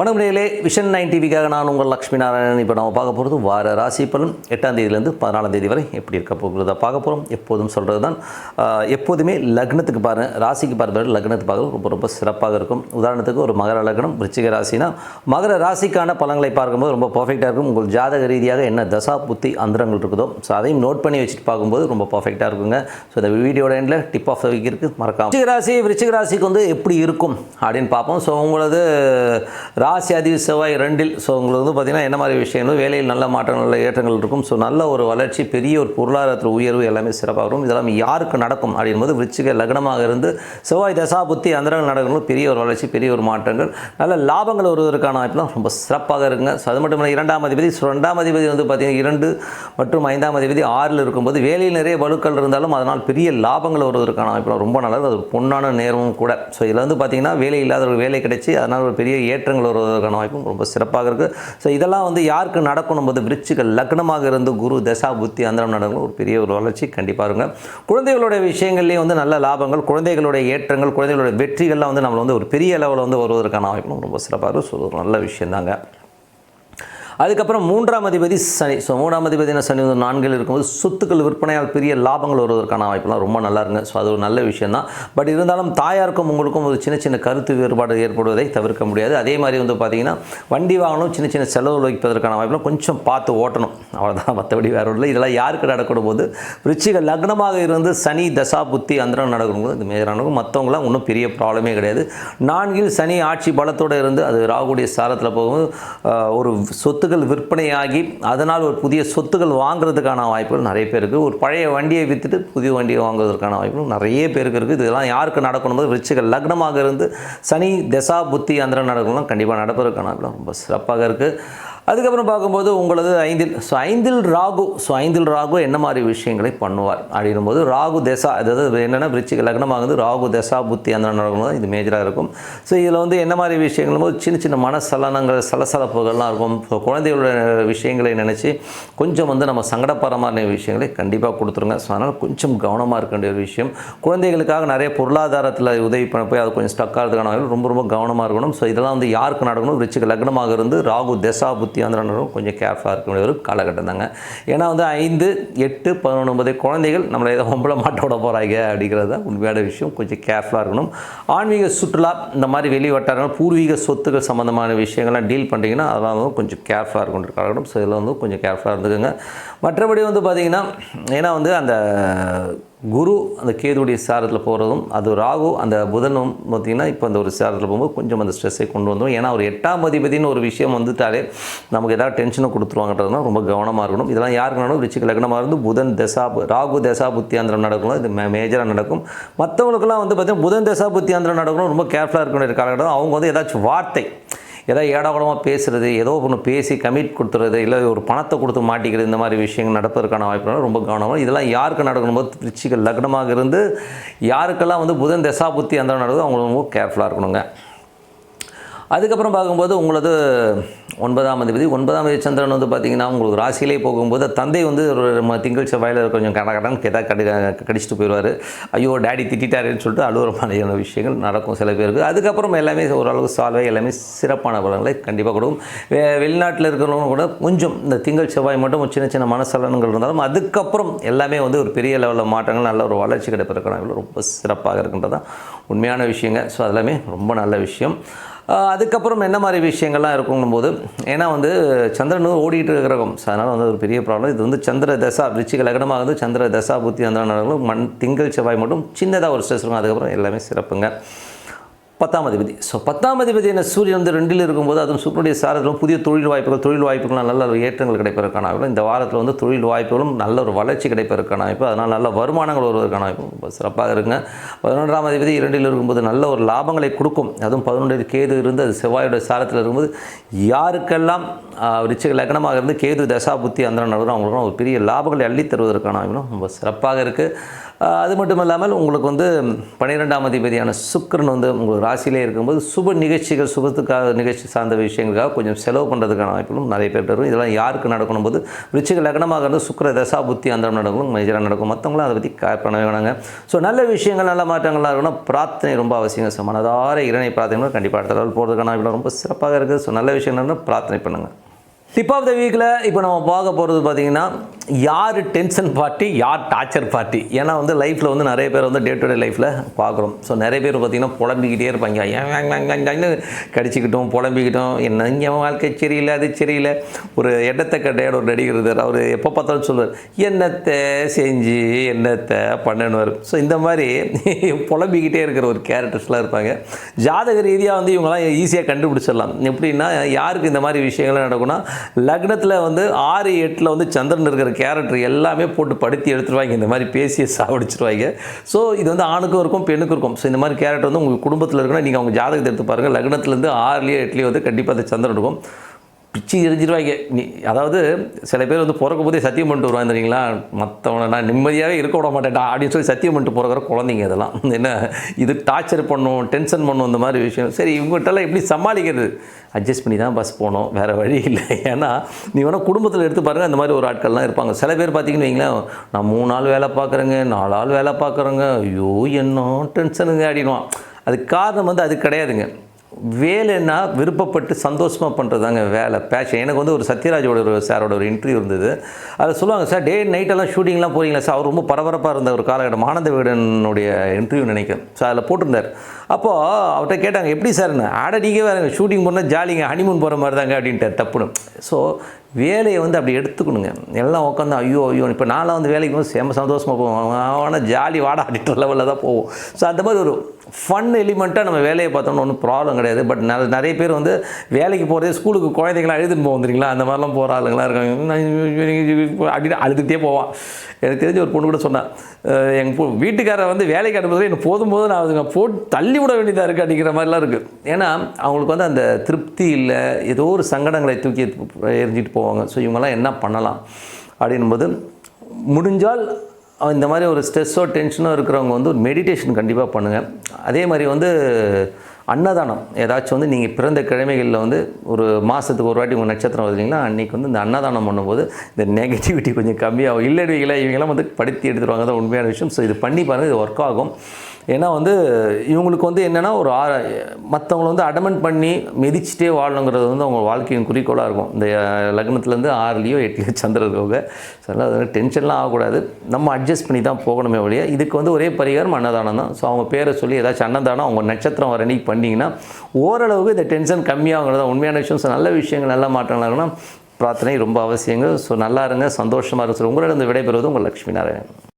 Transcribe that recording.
வணக்கம் vision nine டிவிக்காக நான் உங்கள் லக்ஷ்மி நாராயணன். இப்போ நம்ம பார்க்க போகிறது வார ராசி பலன். எட்டாம் தேதியிலேருந்து பதினாலாம் தேதி வரை எப்படி இருக்க போகிறதா பார்க்க போகிறோம் எப்போதும் சொல்கிறது தான் எப்போதுமே லக்னத்துக்கு பாருங்கள் ராசிக்கு பார்ப்பது லக்னத்துக்கு பார்க்குறது ரொம்ப ரொம்ப சிறப்பாக இருக்கும். உதாரணத்துக்கு ஒரு மகர லக்னம் விருச்சிக ராசினா மகர ராசிக்கான பலன்களை பார்க்கும்போது ரொம்ப பர்ஃபெக்டாக இருக்கும். உங்கள் ஜாதக ரீதியாக என்ன தசா புத்தி அந்தரங்கள் இருக்குதோ ஸோ அதையும் நோட் பண்ணி வச்சுட்டு பார்க்கும்போது ரொம்ப பர்ஃபெக்டாக இருக்குங்க. ஸோ இந்த வீடியோட எண்டில் டிப் ஆஃப் த வீக் இருக்குது மறக்காம. விருச்சிக ராசி விருச்சிக ராசிக்கு வந்து எப்படி இருக்கும் அப்படின்னு பார்ப்போம். ஸோ உங்களது ராசி அதிவு செவ்வாய் ரெண்டில் ஸோ உங்களுக்கு வந்து பார்த்திங்கன்னா என்ன மாதிரி விஷயங்கள்? வேலையில் நல்ல மாற்றங்கள் நல்ல ஏற்றங்கள் இருக்கும். ஸோ நல்ல ஒரு வளர்ச்சி பெரிய ஒரு பொருளாதாரத்தில் உயர்வு எல்லாமே சிறப்பாக வரும். இதெல்லாம் யாருக்கு நடக்கும் அப்படின்போது விருச்சிக லக்னமாக இருந்து செவ்வாய் தசா புத்தி அந்தரங்கள் நடக்கணும் பெரிய ஒரு வளர்ச்சி பெரிய ஒரு மாற்றங்கள். நல்ல லாபங்கள் வருவதற்கான வாய்ப்புலாம் ரொம்ப சிறப்பாக இருக்குங்க. ஸோ அது மட்டும் இல்லை இரண்டாம் அதிபதி ஸோ ரெண்டாம் அதிபதி வந்து பார்த்திங்கன்னா இரண்டு மற்றும் ஐந்தாம் அதிபதி ஆறில் இருக்கும்போது வேலையில் நிறைய வலுக்கள் இருந்தாலும் அதனால் பெரிய லாபங்கள் வருவதற்கான வாய்ப்புலாம் ரொம்ப நல்லது. அது பொன்னான நேரமும் கூட. ஸோ இதில் வந்து பார்த்திங்கன்னா வேலை இல்லாதவர்கள் வேலை கிடைச்சி அதனால் ஒரு பெரிய ஏற்றங்கள் வருவதற்கான வாய்ப்பும் ரொம்ப சிறப்பாக இருக்குது ஸோ இதெல்லாம் வந்து யாருக்கு நடக்கணும் போது விருச்சிகள் லக்னமாக இருந்து குரு தசா புத்தி அந்தரம் நடக்கும் ஒரு பெரிய ஒரு வளர்ச்சி கண்டிப்பாக இருங்க குழந்தைகளுடைய விஷயங்கள்லேயும் வந்து நல்ல லாபங்கள் குழந்தைகளுடைய ஏற்றங்கள் குழந்தைகளுடைய வெற்றிகள்லாம் வந்து நம்மளை வந்து ஒரு பெரிய லெவலில் வந்து வருவதற்கான வாய்ப்பும் ரொம்ப சிறப்பாக இருக்கும் ஸோ ஒரு நல்ல விஷயந்தாங்க. அதுக்கப்புறம் மூன்றாம் அதிபதி சனி. ஸோ மூன்றாம் அதிபதியான சனி? வந்து நான்கில் இருக்கும்போது சொத்துக்கள் விற்பனையால் பெரிய லாபங்கள் வருவதற்கான வாய்ப்புலாம் ரொம்ப நல்லா இருங்க ஸோ அது ஒரு நல்ல விஷயம் தான் பட் இருந்தாலும் தாயாருக்கும் உங்களுக்கும் ஒரு சின்ன சின்ன கருத்து வேறுபாடு ஏற்படுவதை தவிர்க்க முடியாது. அதே மாதிரி வந்து பார்த்தீங்கன்னா வண்டி வாங்கணும் சின்ன சின்ன செலவு வைப்பதற்கான வாய்ப்புலாம் கொஞ்சம் பார்த்து ஓட்டணும். அவ்வளோதான் மற்றபடி வேறு இல்லை. இதெல்லாம் யாருக்கு நடக்கணும்? போது ரிச்சிக லக்னமாக இருந்து சனி தசா புத்தி அந்தரம் நடக்கணும். இந்த மேஜரானவங்க. மற்றவங்களாம் ஒன்றும் பெரிய ப்ராப்ளமே கிடையாது. நான்கில் சனி ஆட்சி பலத்தோடு இருந்து அது ராகுடைய சாரத்தில் போகும்போது ஒரு சொத்து சொத்துக்கள் விற்பனையாகி அதனால் ஒரு புதிய சொத்துக்கள் வாங்குறதுக்கான வாய்ப்புகள் நிறைய பேருக்கு ஒரு பழைய வண்டியை விற்றுட்டு புதிய வண்டியை வாங்குவதற்கான வாய்ப்புகள் நிறைய பேருக்கு இருக்குது இதெல்லாம் யாருக்கு நடக்கணும் போது விருச்சிக லக்னமாக இருந்து சனி தசா புத்தி அந்தரம் நடக்கணும் கண்டிப்பாக நடப்பதற்கான ரொம்ப சிறப்பாக இருக்குது அதுக்கப்புறம் பார்க்கும்போது உங்களது ஐந்தில் ஸோ ஐந்தில் ராகு ஸோ ஐந்தில் ராகு என்ன மாதிரி விஷயங்களை பண்ணுவார்? அப்படின்னும் போது ராகு தசா அதாவது என்னென்னா விருச்சிக லக்னமாகுது ராகு தசா புத்தி அந்த நடக்கும் இது மேஜராக இருக்கும். ஸோ இதில் வந்து என்ன மாதிரி விஷயங்களும் போது சின்ன சின்ன மனசலனங்கள் சலசலப்புகள்லாம் இருக்கும். ஸோ குழந்தைகளோட விஷயங்களை நினச்சி கொஞ்சம் வந்து நம்ம சங்கடப்பரமான விஷயங்களை கண்டிப்பாக கொடுத்துருங்க. ஸோ அதனால் கொஞ்சம் கவனமாக இருக்க வேண்டிய ஒரு விஷயம். குழந்தைகளுக்காக நிறைய பொருளாதாரத்தில் உதவி பண்ண போய் அது கொஞ்சம் ஸ்டக் ஆகிறதுக்கான ரொம்ப ரொம்ப கவனமாக இருக்கணும். ஸோ இதெல்லாம் வந்து யாருக்கு நடக்கணும்? விருச்சிக லக்னமாக இருந்து ராகு தசா புத்தி அந்த கொஞ்சம் கேர்ஃபுல்லாக இருக்க வேண்டிய ஒரு காலகட்டம் தாங்க. ஏன்னா வந்து ஐந்து எட்டு பதினொன்று ஒன்பது குழந்தைகள் நம்மளை ஏதோ பொம்பளை மாட்ட விட போகிறாங்க அப்படிங்கிறது தான் உண்மையான விஷயம். கொஞ்சம் கேர்ஃபுல்லாக இருக்கணும். ஆன்மீக சுற்றுலா இந்த மாதிரி வெளி வட்டாரங்கள் பூர்வீக சொத்துக்கள் சம்மந்தமான விஷயங்கள்லாம் டீல் பண்ணுறீங்கன்னா அதெல்லாம் வந்து கொஞ்சம் கேர்ஃபுல்லாக இருக்கும் காலகட்டம். ஸோ இதில் வந்து கொஞ்சம் கேர்ஃபுல்லாக இருந்துக்கோங்க. மற்றபடி வந்து பார்த்திங்கன்னா ஏன்னா வந்து அந்த குரு அந்த கேதுடைய சாரத்தில் போகிறதும் அது ராகு அந்த புதனும் பார்த்திங்கன்னா இப்போ அந்த ஒரு சாரத்தில் போகும்போது கொஞ்சம் அந்த ஸ்ட்ரெஸ்ஸை கொண்டு வந்துடும் ஏன்னா ஒரு எட்டாம் அதிபதினு ஒரு விஷயம் வந்துட்டாலே நமக்கு ஏதாவது டென்ஷனை கொடுத்துருவாங்கன்றதுனா ரொம்ப கவனமாக இருக்கணும். இதெல்லாம் யாருக்கு நடக்கும் லக்னமாக இருந்து புதன் தசா ராகு தசா புத்தியாந்திரம் நடக்கணும். இது மேஜராக நடக்கும். மற்றவங்களுக்குலாம் வந்து பார்த்திங்கன்னா புதன் தசா புத்தியாந்திரம் நடக்கணும். ரொம்ப கேர்ஃபுல்லாக இருக்கணும் காலகட்டம். அவங்க வந்து ஏதாச்சும் வார்த்தை ஏதோ ஏடாகுடமாக பேசுகிறது ஏதோ ஒன்று பேசி கமிட் கொடுத்துறது இல்லை ஒரு பணத்தை கொடுத்து மாட்டிக்கிறது இந்த மாதிரி விஷயங்கள் நடப்பதற்கான வாய்ப்புகள் ரொம்ப கவனமாக இதெல்லாம் யாருக்கு நடக்கணும்போது திருச்சிகள் லக்னமாக இருந்து யாருக்கெல்லாம் வந்து புதன் தசா புத்தி அந்த நடக்குதோ அவங்களுக்கு ரொம்ப கேர்ஃபுல்லாக இருக்கணுங்க. அதுக்கப்புறம் பார்க்கும்போது உங்களது ஒன்பதாம் அதிபதி ஒன்பதாம் அதிபதி சந்திரன் வந்து பார்த்திங்கன்னா உங்களுக்கு ராசியிலே போகும்போது தந்தை வந்து ஒரு திங்கள் செவ்வாயில் கொஞ்சம் கட கடன் கேட்டால் கடி கடிச்சிட்டு போயிடுவார். ஐயோ டேடி திட்டாருன்னு சொல்லிட்டு அலுவலக மாதிரியான விஷயங்கள் நடக்கும் சில பேருக்கு. அதுக்கப்புறம் எல்லாமே ஓரளவுக்கு சால்வை எல்லாமே சிறப்பான பலன்களை கண்டிப்பாக கொடுக்கும். வெ- வெளிநாட்டில் இருக்கிறவங்க கூட கொஞ்சம் இந்த திங்கள் செவ்வாய் மட்டும் சின்ன சின்ன மனசலனங்கள் இருந்தாலும் அதுக்கப்புறம் எல்லாமே வந்து ஒரு பெரிய லெவலில் மாற்றங்கள் நல்ல ஒரு வளர்ச்சி கிடைப்பிருக்கிறாங்க ரொம்ப சிறப்பாக இருக்கின்றது தான் உண்மையான விஷயங்க. ஸோ அதெல்லாமே ரொம்ப நல்ல விஷயம். அதுக்கப்புறம் என்ன மாதிரி விஷயங்கள்லாம் இருக்குங்கும் போது ஏன்னா வந்து சந்திரன் ஓடிட்டு இருக்கிற கிரகம். ஸோ அதனால் வந்து ஒரு பெரிய ப்ராப்ளம் இது வந்து சந்திர தசா விருச்சிக லக்னமாக வந்து சந்திர தசா புத்தி அந்த நடக்கும் மண் திங்கள் செவ்வாய் மட்டும் சின்னதாக ஒரு ஸ்ட்ரெஸ் இருக்கும். அதுக்கப்புறம் எல்லாமே சிறப்புங்க. பத்தாம் அதிபதி ஸோ பத்தாம் அதிபதி என்ன சூரியன் வந்து ரெண்டில் இருக்கும்போது அதுவும் சூரியனுடைய சாரத்திலும் புதிய தொழில் வாய்ப்புகள் தொழில் வாய்ப்புகள் நல்ல ஒரு ஏற்றங்கள் கிடைப்பதற்கான வாய்ப்பு இந்த வாரத்தில் வந்து தொழில் வாய்ப்புகளும் நல்ல ஒரு வளர்ச்சி கிடைப்பதற்கான வாய்ப்பு அதனால் நல்ல வருமானங்கள் வருவதற்கான வாய்ப்பு ரொம்ப சிறப்பாக இருக்குங்க. பதினொன்றாம் அதிபதி இரண்டில் இருக்கும்போது நல்ல ஒரு லாபங்களை கொடுக்கும். அதுவும் பதினொன்றில் கேது இருந்து அது செவ்வாயோட சாரத்தில் இருக்கும்போது யாருக்கெல்லாம் ரிச்ச லக்னமாக இருந்து கேது தசா புத்தி அந்த நடுவில் அவங்களுக்கும் ஒரு பெரிய லாபங்களை அள்ளி தருவதற்கான வாய்ப்புகளும் ரொம்ப சிறப்பாக இருக்குது அது மட்டும் இல்லாமல் உங்களுக்கு வந்து பன்னிரெண்டாம் அதிபதியான சுக்கரன் வந்து உங்களுக்கு ராசியிலே இருக்கும்போது சுப நிகழ்ச்சிகள் சுபத்துக்காக நிகழ்ச்சி சார்ந்த விஷயங்களுக்காக கொஞ்சம் செலவு பண்ணுறதுக்கான வாய்ப்புகளும் நிறைய பேர் வரும் இதெல்லாம் யாருக்கு நடக்கணும் போது? ரிச்சிக லக்னமாக இருந்து சுக்கர தசா புத்தி அந்த நடக்கும் மேஜராக நடக்கும். மற்றவங்களும் அதை பற்றி கேர் பண்ண வேணாங்க. ஸோ நல்ல விஷயங்கள் நல்ல மாற்றங்கள்லாம் இருக்கணும் பிரார்த்தனை ரொம்ப அவசியம் ஸோ மனதார இறைனை பிரார்த்தனை கண்டிப்பாக அடுத்த லெவல் போகிறதுக்கான வாய்ப்பு ரொம்ப சிறப்பாக இருக்குது. ஸோ நல்ல விஷயங்கள்னா பிரார்த்தனை பண்ணுங்கள் டிப் ஆஃப் த வீக்கில் இப்போ நம்ம பார்க்க போகிறது பார்த்தீங்கன்னா யார் டென்ஷன் பார்ட்டி யார் டார்ச்சர் பார்ட்டி ஏன்னா வந்து லைஃப்பில் வந்து நிறைய பேர் வந்து டே டு டே லைஃப்பில் பார்க்குறோம். ஸோ நிறைய பேர் பார்த்திங்கன்னா புலம்பிக்கிட்டே இருப்பாங்க. ஏன் வேங் கடிச்சிக்கிட்டோம் புலம்பிக்கிட்டோம். என்ன இங்கே வாழ்க்கை சரியில்லை அது சரியில்லை. ஒரு எண்ணத்தை கட்டையோட ஒரு நடிகர் அவர் எப்போ பார்த்தாலும் சொல்லுவார் என்னத்தை செஞ்சு என்னத்தை பண்ணணுவார் ஸோ இந்த மாதிரி புலம்பிக்கிட்டே இருக்கிற ஒரு கேரக்டர்ஸ்லாம் இருப்பாங்க. ஜாதக ரீதியாக வந்து இவங்கெல்லாம் ஈஸியாக கண்டுபிடிச்சிடலாம். எப்படின்னா யாருக்கு இந்த மாதிரி விஷயங்கள்லாம் நடக்கும்னா லக்னத்தில் வந்து ஆறு எட்டில் வந்து சந்திரன் இருக்கிற கேரக்டர் எல்லாமே போட்டு படுத்தி எடுத்துருவாங்க. இந்த மாதிரி பேசிய சாவடிச்சிருவாங்க. ஸோ இது வந்து ஆணுக்கும் இருக்கும் பெண்ணுக்கும் இருக்கும். ஸோ இந்த மாதிரி கேரக்டர் வந்து உங்கள் குடும்பத்தில் இருக்குன்னா நீங்கள் அவங்க ஜாதகத்தை எடுத்து பாருங்கள் லக்னத்துலேருந்து ஆறுலேயோ எட்டுலேயோ வந்து கண்டிப்பாக அந்த சந்திரன் இருக்கும். பிச்சு எரிஞ்சிருவாங்க. நீ அதாவது சில பேர் வந்து பிறக்கும் போதே சத்தியம் பண்ணிட்டு வருவாங்க தெரியுங்களா? மற்றவனை நான் நிம்மதியாகவே இருக்க விட மாட்டேன்டா அப்படின்னு சொல்லி சத்தியம் பண்ணிட்டு பிறக்கிற குழந்தைங்க இதெல்லாம். என்ன இது டார்ச்சர் பண்ணும் டென்ஷன் பண்ணும் இந்த மாதிரி விஷயம். சரி இவங்ககிட்டலாம் எப்படி சமாளிக்கிறது? அட்ஜஸ்ட் பண்ணி தான் பஸ் போகணும் வேறு வழி இல்லை. ஏன்னா நீ வேணால் குடும்பத்தில் எடுத்து பாருங்கள் அந்த மாதிரி ஒரு ஆட்கள்லாம் இருப்பாங்க. சில பேர் பார்த்தீங்கன்னு வைங்களேன் நான் மூணு நாள் வேலை பார்க்குறேங்க நாலு ஆள் வேலை பார்க்குறேங்க. ஐயோ என்ன டென்ஷனுங்க அப்படின்வான் அதுக்கு காரணம் வந்து அது கிடையாதுங்க. வேலைன்னா விருப்பப்பட்டு சந்தோஷமாக பண்ணுறதாங்க வேலை. பேஷன் எனக்கு வந்து ஒரு சத்யராஜோட ஒரு சாரோட ஒரு இன்டர்வியூ இருந்தது. அதில் சொல்லுவாங்க சார் டே நைட்டெல்லாம் ஷூட்டிங்லாம் போகிறீங்களா சார்? அவர் ரொம்ப பரபரப்பாக இருந்த ஒரு காலகட்டம். ஆனந்த வீடனுடைய இன்டர்வியூ நினைக்கிறேன். சார் அதில் போட்டிருந்தார். அப்போது அவர்கிட்ட கேட்டாங்க எப்படி சார்னு ஆட நீங்கள் வேறு ஷூட்டிங் போனால் ஜாலிங்க ஹனிமூன் போகிற மாதிரி தாங்க அப்படின்ட்டு தப்புன்னு ஸோ வேலையை வந்து அப்படி எடுத்துக்கணுங்க. எல்லாம் உட்காந்து ஐயோ ஐயோ இப்போ நான்லாம் வந்து வேலைக்கு போது செம்ம சந்தோஷமாக போவோம். ஆனால் ஜாலி வாடா அப்படின்ற லெவலில் தான் போவோம். ஸோ அந்த மாதிரி ஒரு ஃபன் எலிமெண்ட்டாக நம்ம வேலையை பார்த்தோம்னு ஒன்றும் ப்ராப்ளம் கிடையாது. பட் ந- நிறைய பேர் வந்து வேலைக்கு போகிறதே ஸ்கூலுக்கு குழந்தைங்களாம் எழுதுன்னு போவோம் தெரியுங்களா? அந்த மாதிரிலாம் போகிற ஆளுங்களாம் இருக்காங்க. அப்படின்னு அழுதுகிட்டே போவான். எனக்கு தெரிஞ்ச ஒரு பொண்ணு கூட சொன்னேன் எங்கள் பொ வீட்டுக்காரர் வந்து வேலைக்கு அனுப்புறது எனக்கு போதும் போது நான் அதுங்க போட்டு தள்ளி விட வேண்டியதாக இருக்குது அப்படிங்கிற மாதிரிலாம் இருக்குது ஏன்னா அவங்களுக்கு வந்து அந்த திருப்தி இல்லை. ஏதோ ஒரு சங்கடங்களை தூக்கி எரிஞ்சிட்டு போவாங்க. ஸோ இவங்கெல்லாம் என்ன பண்ணலாம்? அப்படின்போது முடிஞ்சால் இந்த மாதிரி ஒரு ஸ்ட்ரெஸ்ஸோ டென்ஷனோ இருக்கிறவங்க வந்து ஒரு மெடிடேஷன் கண்டிப்பாக பண்ணுங்கள் அதே மாதிரி வந்து அன்னதானம். ஏதாச்சும் வந்து நீங்கள் பிறந்த கிழமைகளில் வந்து ஒரு மாதத்துக்கு ஒரு வாட்டி உங்கள் நட்சத்திரம் வருதுங்களா அன்றைக்கி வந்து இந்த அன்னதானம் பண்ணும்போது இந்த நெகட்டிவிட்டி கொஞ்சம் கம்மியாகும். இல்லைடுவீங்களா இவங்கெல்லாம் வந்து படுத்தி எடுத்துருவாங்க. தான் உண்மையான விஷயம். ஸோ இது பண்ணி பாருங்கள் இது ஒர்க் ஆகும். ஏன்னா வந்து இவங்களுக்கு வந்து என்னென்னா ஒரு ஆ மற்றவங்கள வந்து அடமெண்ட் பண்ணி மிதிச்சிட்டே வாழணுங்கிறது வந்து அவங்க வாழ்க்கையின் குறிக்கோளாக இருக்கும். இந்த லக்னத்துலேருந்து ஆறுலேயோ எட்டுலேயோ சந்திரன் இருக்கவங்க ஸோ அதனால் டென்ஷன்லாம் ஆகக்கூடாது. நம்ம அட்ஜஸ்ட் பண்ணி தான் போகணுமே ஒழிய இதுக்கு வந்து ஒரே பரிகாரம் அன்னதானம் தான். ஸோ அவங்க பேரை சொல்லி ஏதாச்சும் அன்னதானம் அவங்க நட்சத்திரம் வர அன்னைக்கு பண்ணிங்கன்னா ஓரளவுக்கு இந்த டென்ஷன் கம்மியாகிறது தான் உண்மையான விஷயம். ஸோ நல்ல விஷயங்கள் நல்ல மாற்றங்களாக பிரார்த்தனை ரொம்ப அவசியங்க. ஸோ நல்லா இருங்க சந்தோஷமாக இருங்க. சார் உங்களிடம் விடைபெறுவது உங்கள் லக்ஷ்மி நாராயணன்.